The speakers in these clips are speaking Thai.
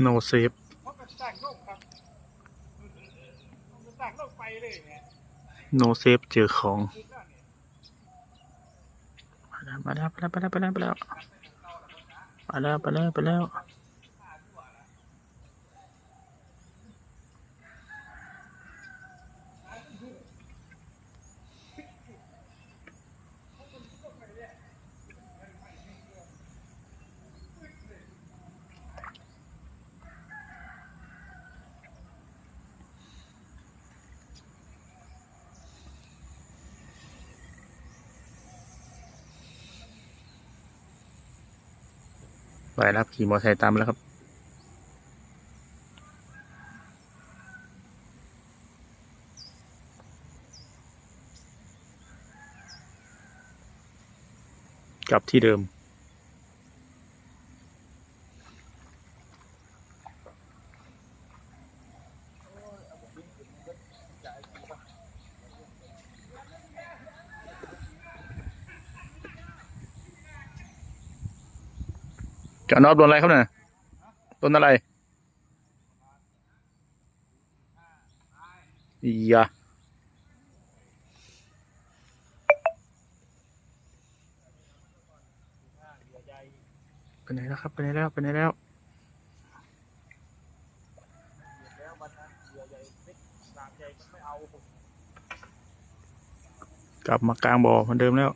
โนเซฟโนเซฟเจอของ มาแล้วมาแล้วมาแล้วมาแล้วมาแล้วมาแล้วมาแล้ว ไปรับขี่มอเตอร์ไซค์ตามแล้วครับกลับที่เดิม จอนอบโดนอะไรครับเนี่ยโดนอะไรอียะไปไหนแล้วครับไปไหนแล้วไปไหนแล้วแล้วมันนั้นเหยื่อใหญ่เล็กสามใหญ่มันไม่เอากลับมากลางบ่อเหมือนเดิมแล้ว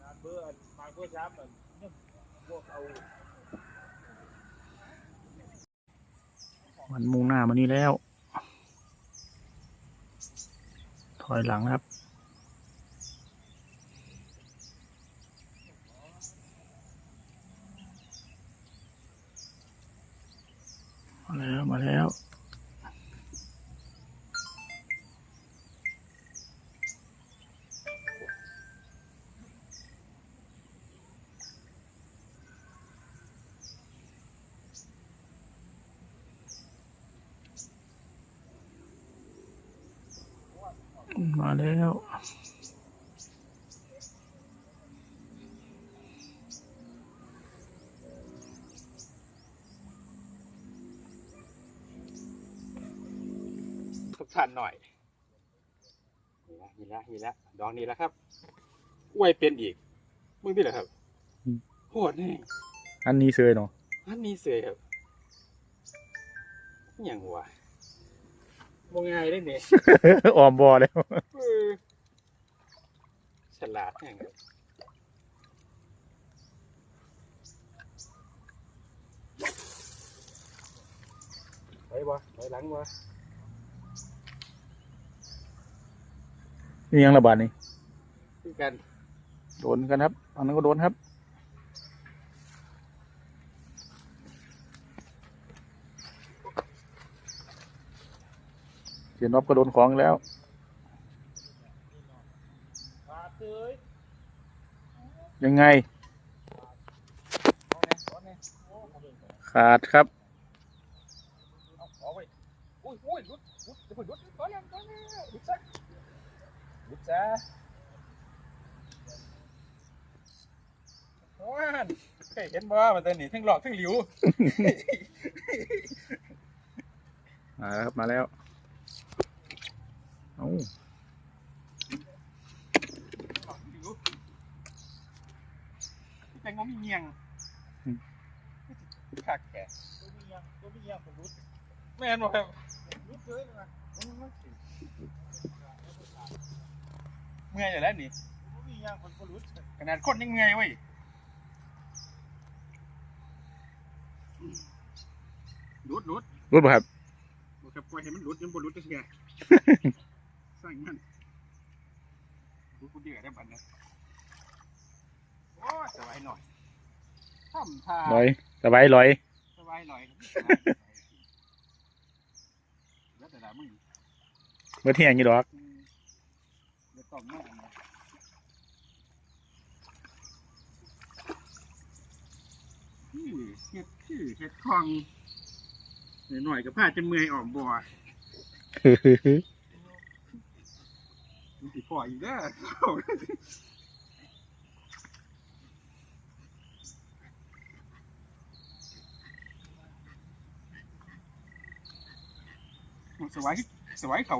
งานเบอร์ มันมุ่งหน้ามานี่แล้ว ถอยหลังครับ มาแล้ว มาแล้ว มาแล้วทุกท่านหน่อยนี่ละนี่ละนี่ละดอกนี้ละครับอวยเป็นอีกมึงพี่เหรอครับอืมโหดแน่อันนี้เซยเนาะอันนี้เสยครับอหย่างวะ มงง่ายได้เนี่ยออมบอแล้วเออฉลาดแห่งครับไปบ่ไปหลังบ่นี่ยังระบาดนี่คือกัน โดนกันครับอันนั้นก็โดนครับ เสียนอบก็โดนของแล้วยังไง ขาดครับเห็นบ่มันจะหนีทั้งหลอกทั้งหลิว มาแครับ มาแล้ว เอาแต่งงมีเงียงคักแก่ตัวมีเงียงตัวมีเงียงผมรู้แม่นบ่ครับรู้เลยนะเมื่อยอยู่แล้วนี่มีเงียงคนก็รู้ขนาดคนยังเมื่อยเว้ยรุดรุดรู้ป่ะครับบ่ครับปล่อยให้มันรุดยังบ่รุดจังไงสร้างมันดูกูเดือดได้บัดเนี่ยโอ้ยสบายหน่อยทำท่าลอยสบายลอยสบายหน่อยแล้วแต่ละมึงเมื่อเที่ยงนี่ดอกอืมเดี๋ยวต้องมานะพี่เฮ็ดพี่เฮ็ดคลองหน่อยๆกับผ้าจะเมื่อยออกบ่อ มันติดพ่ออีกแล้วสวายสวายเขา